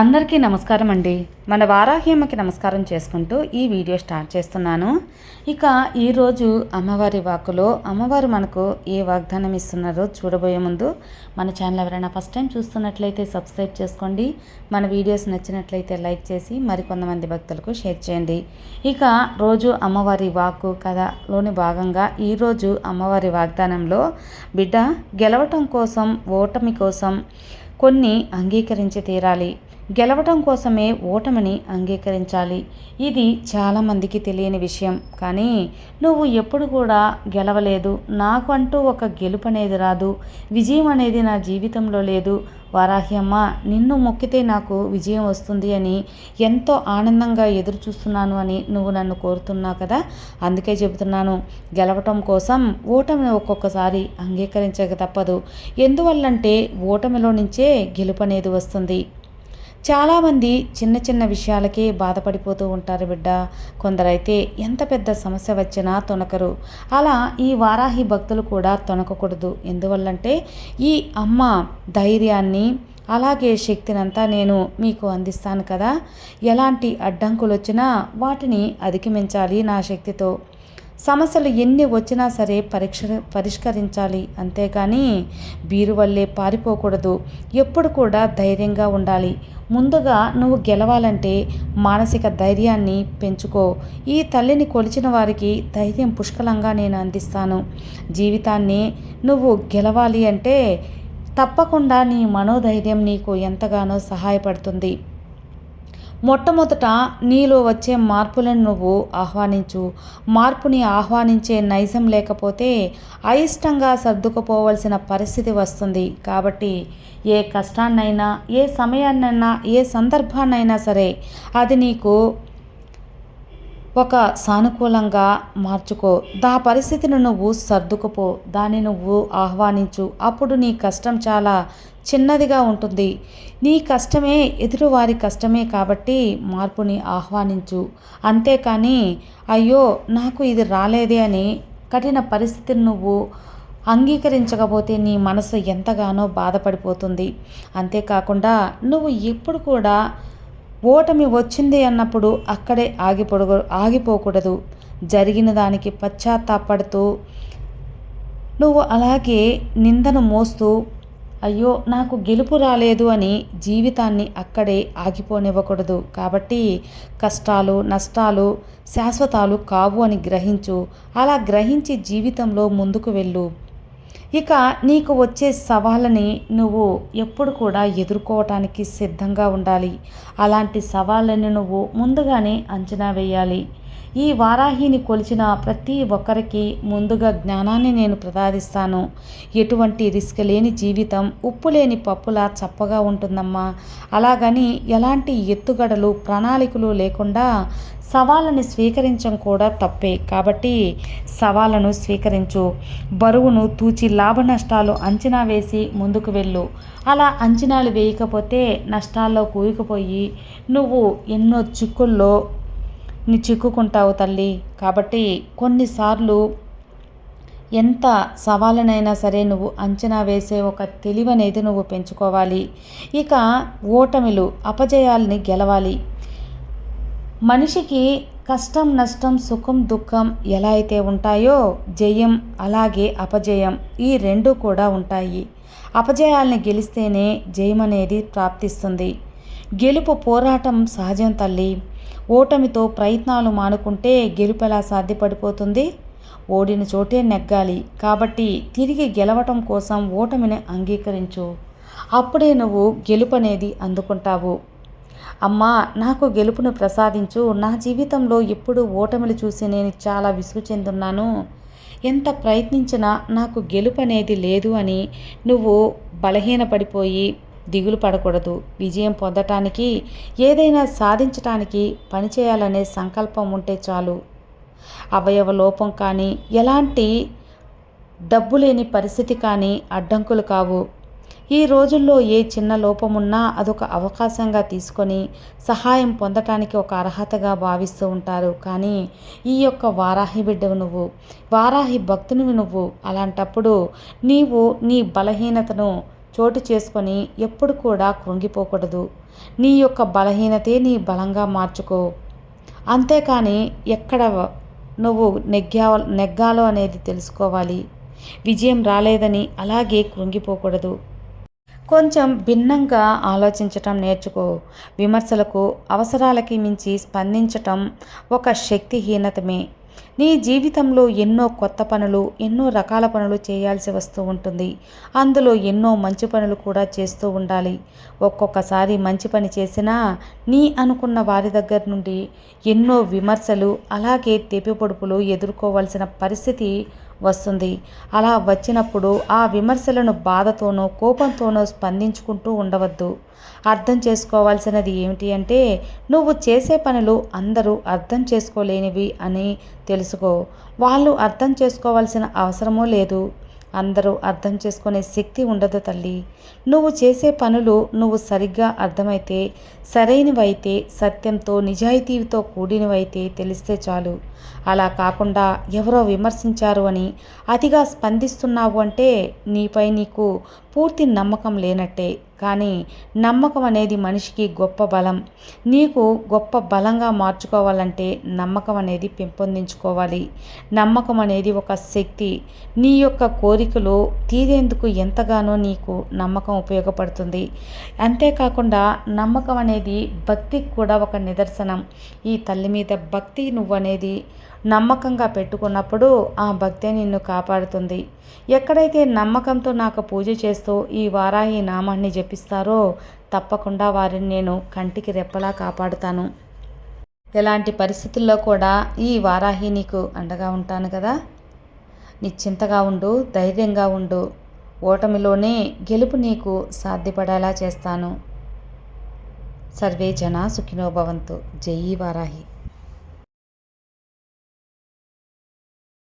అందరికీ నమస్కారం అండి. మన వారాహ్యమ్మకి నమస్కారం చేసుకుంటూ ఈ వీడియో స్టార్ట్ చేస్తున్నాను. ఇక ఈరోజు అమ్మవారి వాకులో అమ్మవారు మనకు ఏ వాగ్దానం ఇస్తున్నారో చూడబోయే ముందు మన ఛానల్ ఎవరైనా ఫస్ట్ టైం చూస్తున్నట్లయితే సబ్స్క్రైబ్ చేసుకోండి. మన వీడియోస్ నచ్చినట్లయితే లైక్ చేసి మరికొంతమంది భక్తులకు షేర్ చేయండి. ఇక రోజు అమ్మవారి వాకు కథలోని భాగంగా ఈరోజు అమ్మవారి వాగ్దానంలో బిడ్డ గెలవటం కోసం ఓటమి కోసం కొన్ని అంగీకరించి తీరాలి. గెలవటం కోసమే ఓటమిని అంగీకరించాలి. ఇది చాలామందికి తెలియని విషయం. కానీ నువ్వు ఎప్పుడు కూడా గెలవలేదు. నాకు అంటూ ఒక గెలుపు అనేది రాదు. విజయం అనేది నా జీవితంలో లేదు. వారాహ్యమ్మ నిన్ను మొక్కితే నాకు విజయం వస్తుంది అని ఎంతో ఆనందంగా ఎదురు చూస్తున్నాను అని నువ్వు నన్ను కోరుతున్నావు కదా? అందుకే చెబుతున్నాను. గెలవటం కోసం ఓటమిని ఒక్కొక్కసారి అంగీకరించక తప్పదు. ఎందువల్లంటే ఓటమిలో నుంచే గెలుపు అనేది వస్తుంది. చాలామంది చిన్న చిన్న విషయాలకే బాధపడిపోతూ ఉంటారు బిడ్డ. కొందరైతే ఎంత పెద్ద సమస్య వచ్చినా తొనకరు అలా ఈ వారాహి భక్తులు కూడా తొనకకూడదు ఎందువల్లంటే ఈ అమ్మ ధైర్యాన్ని అలాగే శక్తినంతా నేను మీకు అందిస్తాను కదా. ఎలాంటి అడ్డంకులు వచ్చినా వాటిని అధిగమించాలి నా శక్తితో. సమస్యలు ఎన్ని వచ్చినా సరే పరీక్ష పరిష్కరించాలి. అంతేకాని బీరువల్లే పారిపోకూడదు. ఎప్పుడు కూడా ధైర్యంగా ఉండాలి. ముందుగా నువ్వు గెలవాలంటే మానసిక ధైర్యాన్ని పెంచుకో. ఈ తల్లిని కొలిచిన వారికి ధైర్యం పుష్కలంగా నేను అందిస్తాను. జీవితాన్ని నువ్వు గెలవాలి అంటే తప్పకుండా నీ మనోధైర్యం నీకు ఎంతగానో సహాయపడుతుంది. మొట్టమొదట నీలో వచ్చే మార్పులను నువ్వు ఆహ్వానించు. మార్పుని ఆహ్వానించే నైజం లేకపోతే అయిష్టంగా సర్దుకుపోవలసిన పరిస్థితి వస్తుంది. కాబట్టి ఏ కష్టాన్నైనా ఏ సమయాన్నైనా ఏ సందర్భాన్నైనా సరే అది నీకు ఒక సానుకూలంగా మార్చుకో. దా పరిస్థితిని నువ్వు సర్దుకుపో. దాన్ని నువ్వు ఆహ్వానించు. అప్పుడు నీ కష్టం చాలా చిన్నదిగా ఉంటుంది. నీ కష్టమే ఎదురువారి కష్టమే కాబట్టి మార్పుని ఆహ్వానించు. అంతేకాని అయ్యో నాకు ఇది రాలేదే అని కఠిన పరిస్థితిని నువ్వు అంగీకరించకపోతే నీ మనసు ఎంతగానో బాధపడిపోతుంది. అంతేకాకుండా నువ్వు ఎప్పుడు కూడా ఓటమి వచ్చింది అన్నప్పుడు అక్కడే ఆగిపోడు ఆగిపోకూడదు. జరిగిన దానికి పశ్చాత్తాపడుతూ నువ్వు అలాగే నిందను మోస్తూ అయ్యో నాకు గెలుపు రాలేదు అని జీవితాన్ని అక్కడే ఆగిపోనివ్వకూడదు. కాబట్టి కష్టాలు నష్టాలు శాశ్వతాలు కావు అని గ్రహించు. అలా గ్రహించి జీవితంలో ముందుకు వెళ్ళు. ఇక నీకు వచ్చే సవాళ్ళని నువ్వు ఎప్పుడు కూడా ఎదుర్కోవటానికి సిద్ధంగా ఉండాలి. అలాంటి సవాళ్ళని నువ్వు ముందుగానే అంచనా వేయాలి. ఈ వారాహిని కొలిచిన ప్రతి ఒక్కరికి ముందుగా జ్ఞానాన్ని నేను ప్రసాదిస్తాను. ఎటువంటి రిస్క్ లేని జీవితం ఉప్పు లేని పప్పులా చప్పగా ఉంటుందమ్మా. అలాగని ఎలాంటి ఎత్తుగడలు ప్రణాళికలు లేకుండా సవాళ్ళని స్వీకరించడం కూడా తప్పే. కాబట్టి సవాళ్ళను స్వీకరించు. బరువును తూచి లాభ నష్టాలు అంచనా వేసి ముందుకు వెళ్ళు. అలా అంచనాలు వేయకపోతే నష్టాల్లో కూరుకుపోయి నువ్వు ఎన్నో చిక్కుల్లో నీ చిక్కుకుంటావు తల్లి. కాబట్టి కొన్నిసార్లు ఎంత సవాళ్ళనైనా సరే నువ్వు అంచనా వేసే ఒక తెలివనేది నువ్వు పెంచుకోవాలి. ఇక ఓటమిలు అపజయాల్ని గెలవాలి. మనిషికి కష్టం నష్టం సుఖం దుఃఖం ఎలా అయితే ఉంటాయో జయం అలాగే అపజయం ఈ రెండు కూడా ఉంటాయి. అపజయాల్ని గెలిస్తేనే జయం అనేది ప్రాప్తిస్తుంది. గెలుపు పోరాటం సహజం తల్లి. ఓటమితో ప్రయత్నాలు మానుకుంటే గెలుపు ఎలా సాధ్యపడిపోతుంది? ఓడిన చోటే నెగ్గాలి. కాబట్టి తిరిగి గెలవటం కోసం ఓటమిని అంగీకరించు. అప్పుడే నువ్వు గెలుపు అనేది అందుకుంటావు. అమ్మా నాకు గెలుపును ప్రసాదించు. నా జీవితంలో ఎప్పుడు ఓటమిలు చూసి నేను చాలా విసుగు చెందున్నాను. ఎంత ప్రయత్నించినా నాకు గెలుపు అనేది లేదు అని నువ్వు బలహీనపడిపోయి దిగులు పడకూడదు. విజయం పొందటానికి ఏదైనా సాధించటానికి పనిచేయాలనే సంకల్పం ఉంటే చాలు. అవయవ లోపం కానీ ఎలాంటి డబ్బు లేని పరిస్థితి కానీ అడ్డంకులు కావు. ఈ రోజుల్లో ఏ చిన్న లోపమున్నా అదొక అవకాశంగా తీసుకొని సహాయం పొందటానికి ఒక అర్హతగా భావిస్తూ ఉంటారు. కానీ ఈ యొక్క వారాహి బిడ్డవు నువ్వు వారాహి భక్తునివి నువ్వు అలాంటప్పుడు నీవు నీ బలహీనతను చోటు చేసుకొని ఎప్పుడు కూడా కృంగిపోకూడదు. నీ యొక్క బలహీనతే నీ బలంగా మార్చుకో. అంతేకాని ఎక్కడ నువ్వు నెగ్గా నెగ్గాలో అనేది తెలుసుకోవాలి. విజయం రాలేదని అలాగే కృంగిపోకూడదు. కొంచెం భిన్నంగా ఆలోచించటం నేర్చుకో. విమర్శలకు అవసరాలకి మించి స్పందించటం ఒక శక్తిహీనతమే. నీ జీవితంలో ఎన్నో కొత్త పనులు ఎన్నో రకాల పనులు చేయాల్సి వస్తూ ఉంటుంది. అందులో ఎన్నో మంచి పనులు కూడా చేస్తూ ఉండాలి. ఒక్కొక్కసారి మంచి పని చేసినా నీ అనుకున్న వారి దగ్గర నుండి ఎన్నో విమర్శలు అలాగే తెప్పిపొడుపులు ఎదుర్కోవాల్సిన పరిస్థితి వస్తుంది. అలా వచ్చినప్పుడు ఆ విమర్శలను బాధతోనో కోపంతోనో స్పందించుకుంటూ ఉండవద్దు. అర్థం చేసుకోవాల్సినది ఏమిటి అంటే నువ్వు చేసే పనులు అందరూ అర్థం చేసుకోలేనివి అని తెలుసుకో. వాళ్ళు అర్థం చేసుకోవాల్సిన అవసరమూ లేదు. అందరూ అర్థం చేసుకునే శక్తి ఉండదు తల్లి. నువ్వు చేసే పనులు నువ్వు సరిగ్గా అర్థమైతే సరైనవైతే సత్యంతో నిజాయితీతో కూడినవైతే తెలిస్తే చాలు. అలా కాకుండా ఎవరో విమర్శించారు అని అతిగా స్పందిస్తున్నావు అంటే నీపై నీకు పూర్తి నమ్మకం లేనట్టే. కానీ నమ్మకం అనేది మనిషికి గొప్ప బలం. నీకు గొప్ప బలంగా మార్చుకోవాలంటే నమ్మకం అనేది పెంపొందించుకోవాలి. నమ్మకం అనేది ఒక శక్తి. నీ యొక్క కోరికలు తీరేందుకు ఎంతగానో నీకు నమ్మకం ఉపయోగపడుతుంది. అంతేకాకుండా నమ్మకం అనేది భక్తికి కూడా ఒక నిదర్శనం. ఈ తల్లి మీద భక్తి నువ్వు అనేది నమ్మకంగా పెట్టుకున్నప్పుడు ఆ భక్తే నిన్ను కాపాడుతుంది. ఎక్కడైతే నమ్మకంతో నాకు పూజ చేస్తూ ఈ వారాహి నామాన్ని చేపిస్తారో తప్పకుండా వారిని నేను కంటికి రెప్పలా కాపాడుతాను. ఎలాంటి పరిస్థితుల్లో కూడా ఈ వారాహి నీకు అండగా ఉంటాను కదా? నిశ్చింతగా ఉండు ధైర్యంగా ఉండు. ఓటమిలోనే గెలుపు నీకు సాధ్యపడేలా చేస్తాను. సర్వే జనా సుఖినోభవంతు జై వారాహి.